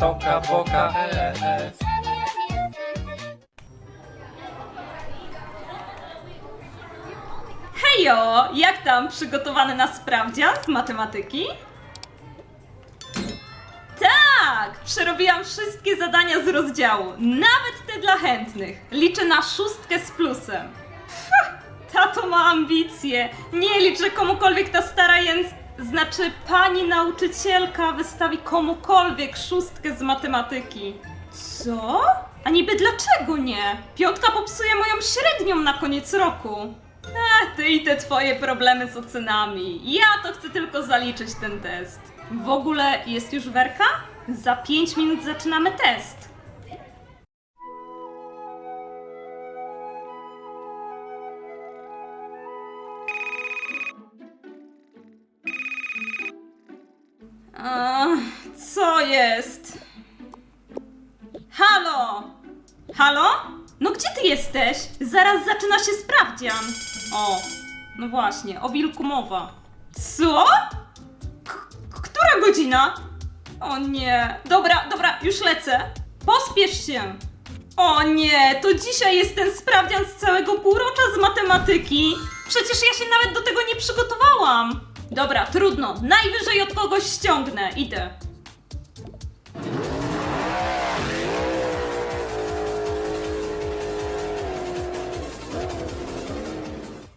toka boka e. Hejo, jak tam przygotowany na sprawdzian z matematyki? Tak, przerobiłam wszystkie zadania z rozdziału, nawet te dla chętnych. Liczę na szóstkę z plusem. Ha, tato ma ambicje. Nie liczę komukolwiek ta stara jęc... Znaczy, pani nauczycielka wystawi komukolwiek szóstkę z matematyki. Co? A niby dlaczego nie? Piątka popsuje moją średnią na koniec roku. Ach, ty i te twoje problemy z ocenami. Ja to chcę tylko zaliczyć ten test. W ogóle jest już werka? Za 5 minut zaczynamy test. Jest? Halo! Halo? No gdzie ty jesteś? Zaraz zaczyna się sprawdzian. O, no właśnie, o wilku mowa. Co? K- która godzina? O nie. Dobra, dobra, już lecę. Pospiesz się. O nie, to dzisiaj jest ten sprawdzian z całego półrocza z matematyki. Przecież ja się nawet do tego nie przygotowałam. Dobra, trudno. Najwyżej od kogoś ściągnę. Idę.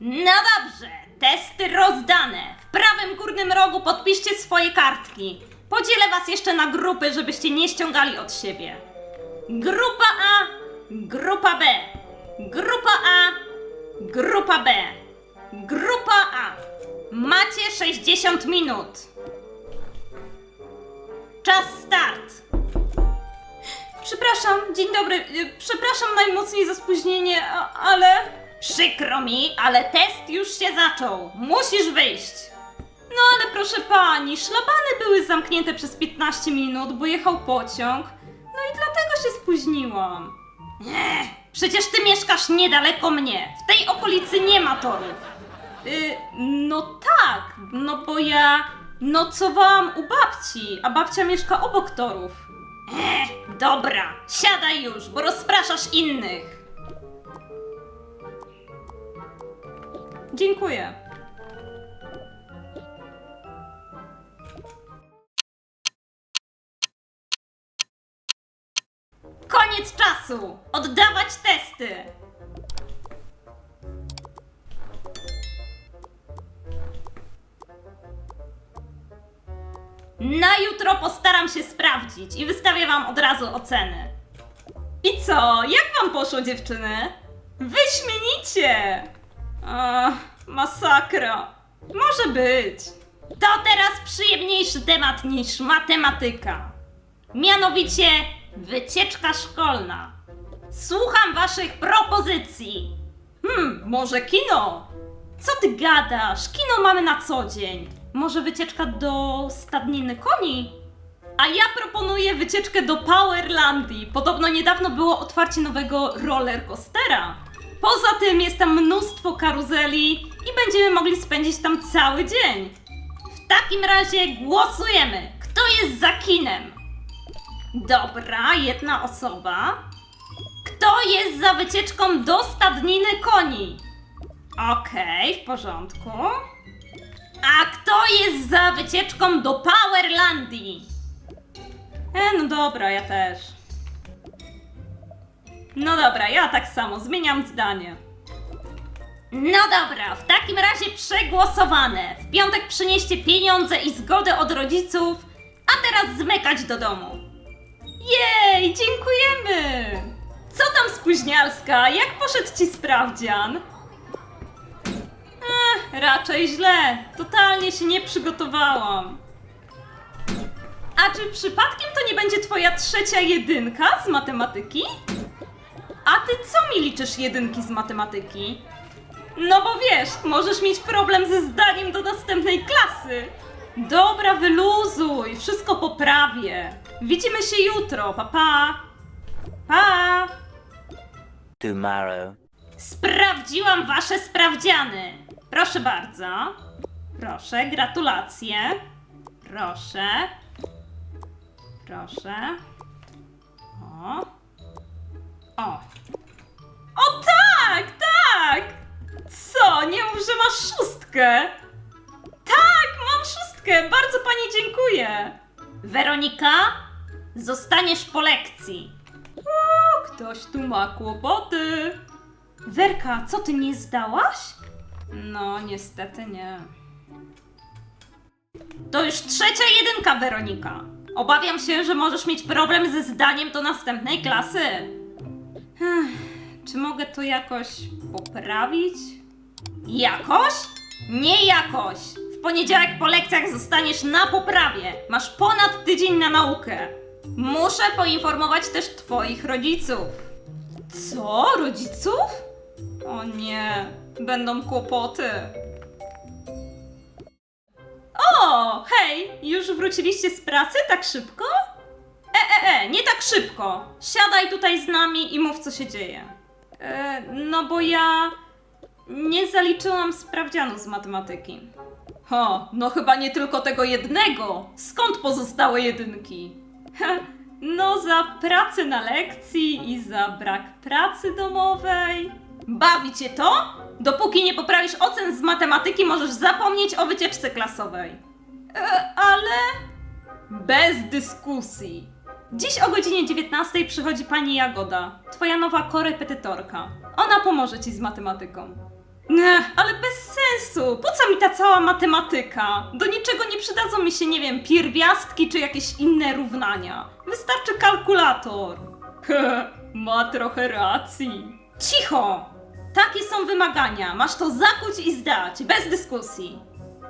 No dobrze, testy rozdane. W prawym górnym rogu podpiszcie swoje kartki. Podzielę was jeszcze na grupy, żebyście nie ściągali od siebie. Grupa A, grupa B. Grupa A, grupa B. Grupa A. Macie 60 minut. Czas start. Przepraszam, dzień dobry. y, Przepraszam najmocniej za spóźnienie, ale. Przykro mi, ale test już się zaczął. Musisz wyjść. No ale proszę pani, szlabany były zamknięte przez 15 minut, bo jechał pociąg. No i dlatego się spóźniłam. Ech, przecież ty mieszkasz niedaleko mnie. W tej okolicy nie ma torów. Y, no tak, no bo ja nocowałam u babci, a babcia mieszka obok torów. Ech, dobra, siadaj już, bo rozpraszasz innych. Dziękuję. Koniec czasu! Oddawać testy! Na jutro postaram się sprawdzić i wystawię wam od razu oceny. I co? Jak wam poszło, dziewczyny? Wyśmienicie! Ach, masakra. Może być. To teraz przyjemniejszy temat niż matematyka. Mianowicie wycieczka szkolna. Słucham waszych propozycji. Hmm, może kino? Co ty gadasz? Kino mamy na co dzień. Może wycieczka do stadniny koni? A ja proponuję wycieczkę do Powerlandii. Podobno niedawno było otwarcie nowego roller coastera. Poza tym jest tam mnóstwo karuzeli i będziemy mogli spędzić tam cały dzień. W takim razie głosujemy. Kto jest za kinem? Dobra, jedna osoba. Kto jest za wycieczką do stadniny koni? Okej, w porządku. Za wycieczką do Powerlandii? E, no dobra, ja też. No dobra, ja tak samo, zmieniam zdanie. No dobra, w takim razie przegłosowane. W piątek przynieście pieniądze i zgodę od rodziców, a teraz zmykać do domu. Jej, dziękujemy! Co tam spóźnialska? Jak poszedł ci sprawdzian? Raczej źle. Totalnie się nie przygotowałam. A czy przypadkiem to nie będzie twoja trzecia jedynka z matematyki? A ty co mi liczysz jedynki z matematyki? No bo wiesz, możesz mieć problem ze zdaniem do następnej klasy. Dobra, wyluzuj, wszystko poprawię. Widzimy się jutro, pa pa. Pa! tomorrow. Sprawdziłam wasze sprawdziany. Proszę bardzo. Proszę, gratulacje. Proszę. Proszę. O. O. O tak, tak! Co? Nie mów, że masz szóstkę! Tak, mam szóstkę! Bardzo pani dziękuję! Weronika, zostaniesz po lekcji. O, ktoś tu ma kłopoty. Werka, co ty nie zdałaś? No, niestety nie. To już trzecia jedynka, Weronika. Obawiam się, że możesz mieć problem ze zdaniem do następnej klasy. Ech, czy mogę to jakoś poprawić? Jakoś? Nie jakoś. W poniedziałek po lekcjach zostaniesz na poprawie. Masz ponad tydzień na naukę. Muszę poinformować też twoich rodziców. Co? Rodziców? O nie, będą kłopoty. O, hej, już wróciliście z pracy tak szybko? E, e, e, nie tak szybko. Siadaj tutaj z nami i mów, co się dzieje. E, no bo ja nie zaliczyłam sprawdzianu z matematyki. O, no chyba nie tylko tego jednego. Skąd pozostałe jedynki? No za pracę na lekcji i za brak pracy domowej. Bawi cię to? Dopóki nie poprawisz ocen z matematyki, możesz zapomnieć o wycieczce klasowej. E, ale... Bez dyskusji. Dziś o godzinie 19 przychodzi pani Jagoda, twoja nowa korepetytorka. Ona pomoże ci z matematyką. Ech, ale bez sensu. Po co mi ta cała matematyka? Do niczego nie przydadzą mi się, nie wiem, pierwiastki czy jakieś inne równania. Wystarczy kalkulator. Ma trochę racji. Cicho! Takie są wymagania. Masz to zakuć i zdać, bez dyskusji.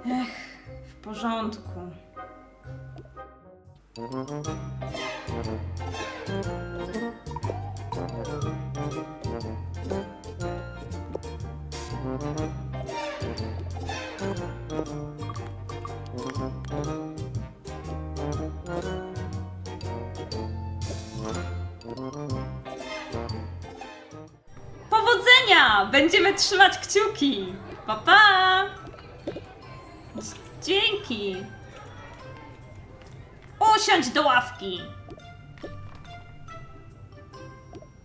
Ech, w porządku. Będziemy trzymać kciuki. Pa pa! Dzięki. Usiądź do ławki.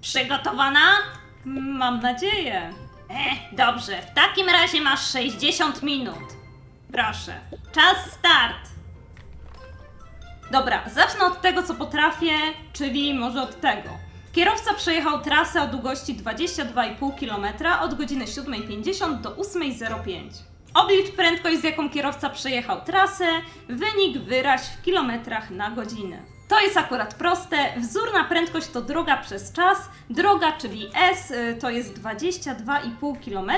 Przygotowana? Mam nadzieję. E, dobrze. W takim razie masz 60 minut. Proszę. Czas start. Dobra, zacznę od tego, co potrafię, czyli może od tego. Kierowca przejechał trasę o długości 22,5 km od godziny 7.50 do 8.05. Oblicz prędkość, z jaką kierowca przejechał trasę, wynik wyraź w kilometrach na godzinę. To jest akurat proste. Wzór na prędkość to droga przez czas. Droga, czyli S, y, to jest 22,5 km.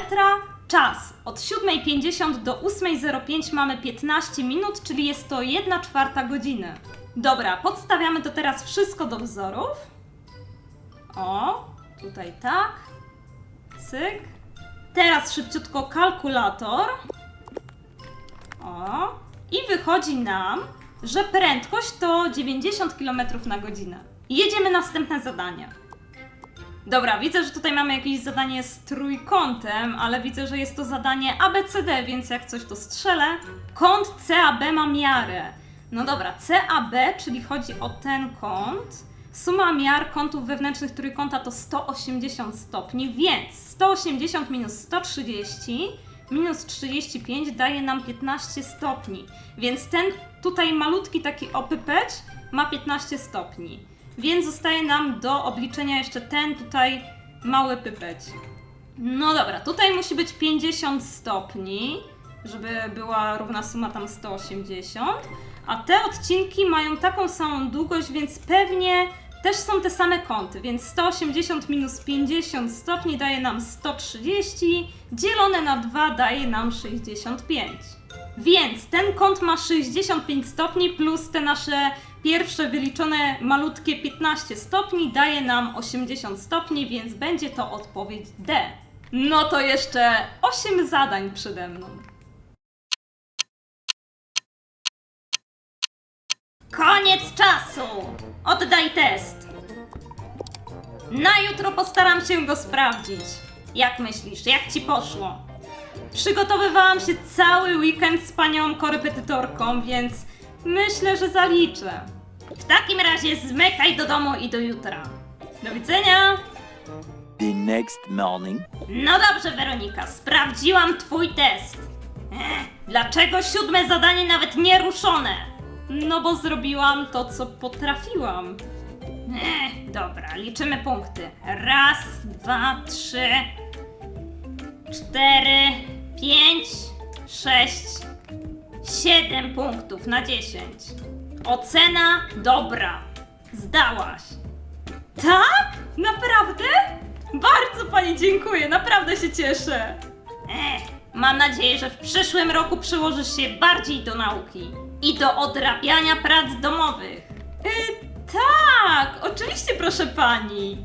Czas od 7.50 do 8.05 mamy 15 minut, czyli jest to 1 czwarta godziny. Dobra, podstawiamy to teraz wszystko do wzorów. O, tutaj tak. Cyk. Teraz szybciutko kalkulator. O. I wychodzi nam, że prędkość to 90 km na godzinę. I jedziemy następne zadanie. Dobra, widzę, że tutaj mamy jakieś zadanie z trójkątem, ale widzę, że jest to zadanie ABCD, więc jak coś to strzelę. Kąt CAB ma miarę. No dobra, CAB, czyli chodzi o ten kąt. Suma miar kątów wewnętrznych trójkąta to 180 stopni, więc 180 minus 130 minus 35 daje nam 15 stopni. Więc ten tutaj malutki taki opypeć ma 15 stopni. Więc zostaje nam do obliczenia jeszcze ten tutaj mały pypeć. No dobra, tutaj musi być 50 stopni, żeby była równa suma tam 180. A te odcinki mają taką samą długość, więc pewnie też są te same kąty, więc 180 minus 50 stopni daje nam 130, dzielone na 2 daje nam 65. Więc ten kąt ma 65 stopni plus te nasze pierwsze wyliczone malutkie 15 stopni daje nam 80 stopni, więc będzie to odpowiedź D. No to jeszcze 8 zadań przede mną. Koniec czasu! Oddaj test. Na jutro postaram się go sprawdzić. Jak myślisz, jak ci poszło? Przygotowywałam się cały weekend z panią korepetytorką, więc myślę, że zaliczę. W takim razie zmykaj do domu i do jutra. Do widzenia! The next morning. No dobrze, Weronika, sprawdziłam twój test. Ech, dlaczego siódme zadanie nawet nie ruszone? No bo zrobiłam to, co potrafiłam. Ech, dobra, liczymy punkty. Raz, dwa, trzy, cztery, pięć, sześć, siedem punktów na dziesięć. Ocena dobra. Zdałaś. Tak? Naprawdę? Bardzo pani dziękuję, naprawdę się cieszę. Ech, mam nadzieję, że w przyszłym roku przyłożysz się bardziej do nauki i do odrabiania prac domowych. Y, tak, oczywiście, proszę pani.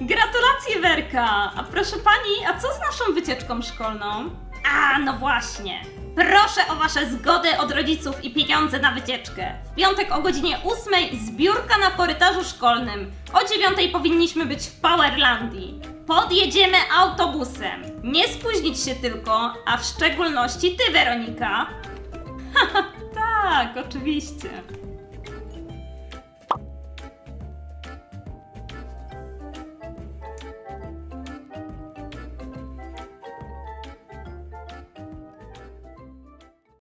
Gratulacje, Werka! A proszę pani, a co z naszą wycieczką szkolną? A, no właśnie. Proszę o wasze zgody od rodziców i pieniądze na wycieczkę. W piątek o godzinie 8 zbiórka na korytarzu szkolnym. O 9 powinniśmy być w Powerlandii. Podjedziemy autobusem. Nie spóźnić się tylko, a w szczególności ty, Weronika. tak, oczywiście.